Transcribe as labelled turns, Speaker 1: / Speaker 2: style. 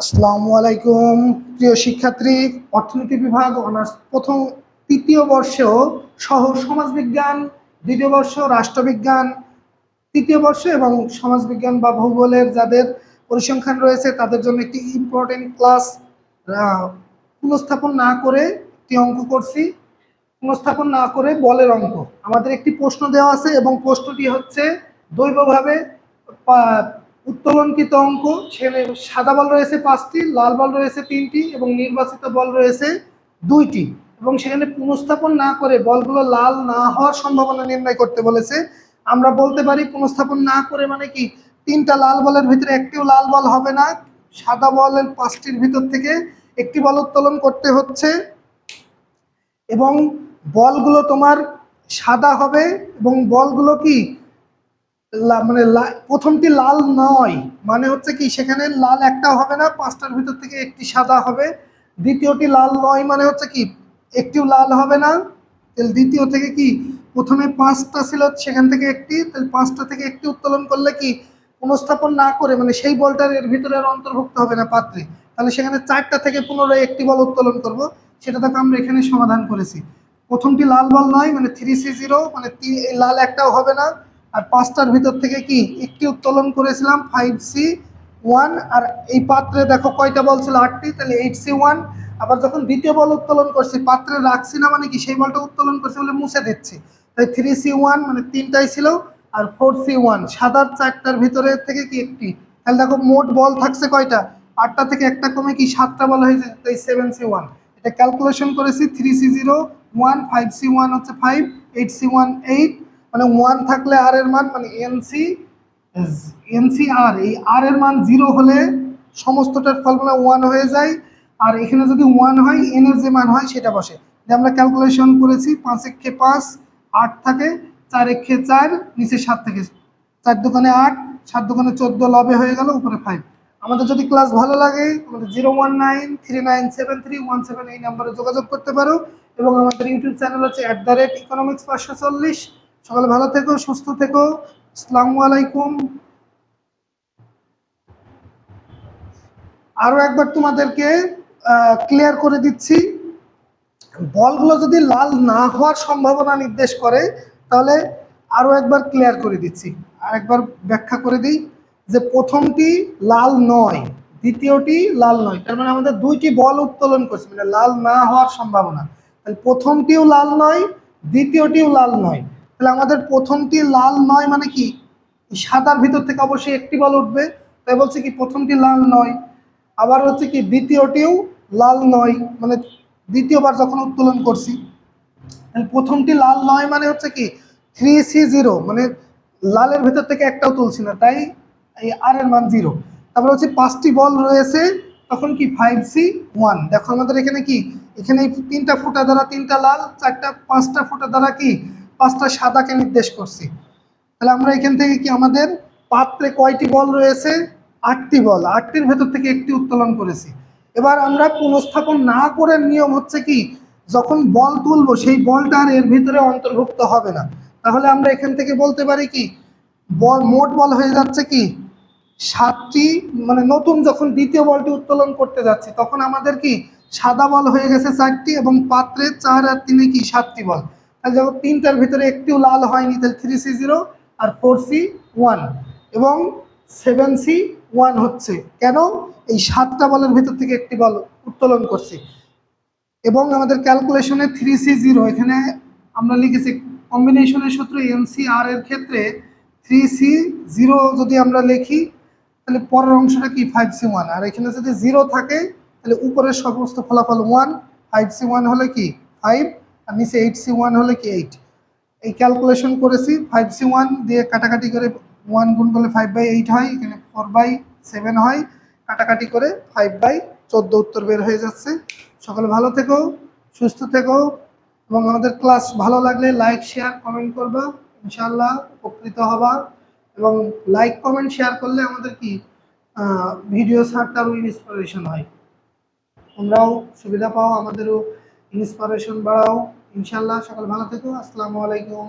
Speaker 1: আসসালামু আলাইকুম, প্রিয় শিক্ষার্থী, অর্থনীতি বিভাগ অনার্স প্রথম তৃতীয় বর্ষেও সহ সমাজবিজ্ঞান, দ্বিতীয় বর্ষ রাষ্ট্রবিজ্ঞান, তৃতীয় বর্ষ এবং সমাজবিজ্ঞান বা ভূগোলের যাদের পরিসংখ্যান রয়েছে, তাদের জন্য একটি ইম্পর্টেন্ট ক্লাস পুনঃস্থাপন না করে একটি অঙ্ক করছি। পুনঃস্থাপন না করে বলের অঙ্ক। আমাদের একটি প্রশ্ন দেওয়া আছে এবং প্রশ্নটি হচ্ছে, দৈবভাবে উত্তোলনকৃত অঙ্ক, সেখানে সাদা বল রয়েছে পাঁচটি, লাল বল রয়েছে তিনটি এবং নির্বাচিত বল রয়েছে দুইটি এবং সেখানে পুনঃস্থাপন না করে বলগুলো লাল না হওয়ার সম্ভাবনা নির্ণয় করতে বলেছে। আমরা বলতে পারি পুনঃস্থাপন না করে মানে কি? তিনটা লাল বলের ভিতরে একটিও লাল বল হবে না, সাদা বলের পাঁচটির ভিতর থেকে একটি বল উত্তোলন করতে হচ্ছে এবং বলগুলো তোমার সাদা হবে এবং বলগুলো কি? মানে প্রথমটি লাল নয় মানে হচ্ছে কি সেখানে লাল একটাও হবে না, পাঁচটার ভিতর থেকে একটি সাদা হবে। দ্বিতীয়টি লাল নয় মানে হচ্ছে কি একটিও লাল হবে না। তাহলে দ্বিতীয় থেকে কি প্রথমে পাঁচটা ছিল সেখান থেকে একটি, তাহলে পাঁচটা থেকে একটি উত্তোলন করলে কি পুনঃস্থাপন না করে মানে সেই বলটার এর ভিতরে আর অন্তর্ভুক্ত হবে না পাত্রে। তাহলে সেখানে চারটা থেকে পুনরায় একটি বল উত্তোলন করব, সেটা থেকে আমরা এখানে সমাধান করেছি। প্রথমটি লাল বল নয় মানে থ্রি সি জিরো মানে তি- লাল একটাও হবে না। আর পাঁচটার ভিতর থেকে কি একটি উত্তোলন করেছিলাম ফাইভ সি ওয়ান আর এই পাত্রে দেখো কয়টা বল ছিল? আটটি, তাহলে এইট সি ওয়ান আবার যখন দ্বিতীয় বল উত্তোলন করছি, পাত্রে রাখছি না মানে কি সেই বলটা উত্তোলন করছি বলে মুছে দিচ্ছি। তাই থ্রি সি ওয়ান মানে তিনটাই ছিল, আর ফোর সি ওয়ান সাদার চারটার ভিতরে থেকে কি একটি? তাহলে দেখো মোট বল থাকছে কয়টা? আটটা থেকে একটা কমে কি সাতটা বল হয়েছে? তাই সেভেন সি ওয়ান এটা ক্যালকুলেশন করেছি three C zero one five C one হচ্ছে five eight C one eight মানে ওয়ান থাকলে আর এর মান মানে এনসি এনসি আর এই আর এর মান জিরো হলে সমস্তটার ফলগুলো ওয়ান হয়ে যায়। আর এখানে যদি ওয়ান হয় এন এর যে মান হয়, সেটা বসে। যে আমরা ক্যালকুলেশন করেছি, পাঁচ একে পাঁচ, আট থাকে, চার একে চার, নিচে সাত থেকে। চার দোকানে আট, সাত দোকানে চোদ্দ লবে হয়ে গেল, উপরে ফাইভ আমাদের যদি ক্লাস ভালো লাগে আমাদের zero one nine three nine seven three one seven এই নাম্বারে যোগাযোগ করতে পারো। এবং আমাদের ইউটিউব চ্যানেল হচ্ছে অ্যাট দ্য রেট ইকোনমিক্স পাঁচশো চল্লিশ। সকালে ভালো থেকো, সুস্থ থেকো। আসসালামু আলাইকুম। আরও একবার তোমাদেরকে ক্লিয়ার করে দিচ্ছি। বলগুলো যদি লাল না হওয়ার সম্ভাবনা নির্দেশ করে, তাহলে আরও একবার ক্লিয়ার করে দিচ্ছি। আর একবার ব্যাখ্যা করে দিই যে প্রথমটি লাল নয়, দ্বিতীয়টি লাল নয়। তার মানে আমাদের দুইটি বল উত্তোলন করছে মানে লাল না হওয়ার সম্ভাবনা। তাহলে প্রথমটিও লাল নয়, দ্বিতীয়টিও লাল নয়। তাহলে আমাদের প্রথমটি লাল নয় মানে কি? সাদার ভিতর থেকে অবশ্যই একটি বল উঠবে। তাই বলছে কি, প্রথমটি লাল নয়, আবার হচ্ছে কি, দ্বিতীয়টিও লাল নয় মানে দ্বিতীয়বার যখন উত্তোলন করছি প্রথমটি লাল নয় মানে হচ্ছে কি থ্রি সি জিরো মানে লালের ভেতর থেকে একটাও তুলছি না, তাই এই আর এর মান জিরো তারপর হচ্ছে পাঁচটি বল রয়েছে, তখন কি ফাইভ সি ওয়ান দেখো আমাদের এখানে কি, এখানে তিনটা ফুটা দ্বারা তিনটা লাল, চারটা, পাঁচটা ফুটা দ্বারা কি পাঁচটা সাদাকে নির্দেশ করছি। তাহলে আমরা এখান থেকে কি আমাদের পাত্রে কয়টি বল রয়েছে? আটটি বল। আটটির ভেতর থেকে একটি উত্তোলন করেছি। এবার আমরা পুনঃস্থাপন না করে নিয়ম হচ্ছে কি, যখন বল তুলবো সেই বলটা আর এর ভিতরে অন্তর্ভুক্ত হবে না। তাহলে আমরা এখান থেকে বলতে পারি কি, বল মোট বল হয়ে যাচ্ছে কি, সাতটি মানে নতুন যখন দ্বিতীয় বলটি উত্তোলন করতে যাচ্ছি, তখন আমাদের কি সাদা বল হয়ে গেছে চারটি এবং পাত্রে চার আর তিনে কি সাতটি বল। যখন তিনটার ভিতরে একটিও লাল হয়নি, তাহলে থ্রি সি জিরো আর ফোর সি ওয়ান এবং সেভেন সি ওয়ান হচ্ছে। কেন? এই সাতটা বলের ভিতর থেকে একটি বল উত্তোলন করছি। এবং আমাদের ক্যালকুলেশনে থ্রি সি জিরো এখানে আমরা লিখেছি কম্বিনেশনের সূত্র এনসিআর এর ক্ষেত্রে থ্রি সি জিরো যদি আমরা লিখি, তাহলে পরের অংশটা কি? ফাইভ সি ওয়ান আর এখানে যদি জিরো থাকে, তাহলে উপরের সমস্ত ফলাফল ওয়ান ফাইভ সি ওয়ান হলে কি? ফাইভ আর নিচে এইট সি ওয়ান হলে কি এইট এই ক্যালকুলেশন করেছি ফাইভ সি ওয়ান দিয়ে কাটাকাটি করে ওয়ান গুণ করলে ফাইভ বাই এইট হয়, এখানে ফোর বাই সেভেন হয়, কাটাকাটি করে ফাইভ বাই চোদ্দ উত্তর বের হয়ে যাচ্ছে। সকলে ভালো থেকো, সুস্থ থেকো, এবং আমাদের ক্লাস ভালো লাগলে লাইক শেয়ার কমেন্ট করবা ইনশাল্লাহ উপকৃত হবা। এবং লাইক কমেন্ট শেয়ার করলে আমাদের কি ভিডিও ছাড়তে আরও ইন্সপিরেশন হয়। তোমরাও সুবিধা পাও, আমাদেরও ইন্সপিরেশন বাড়াও। ইনশাল্লাহ সকাল ভালো থেকো। আসসালামু আলাইকুম।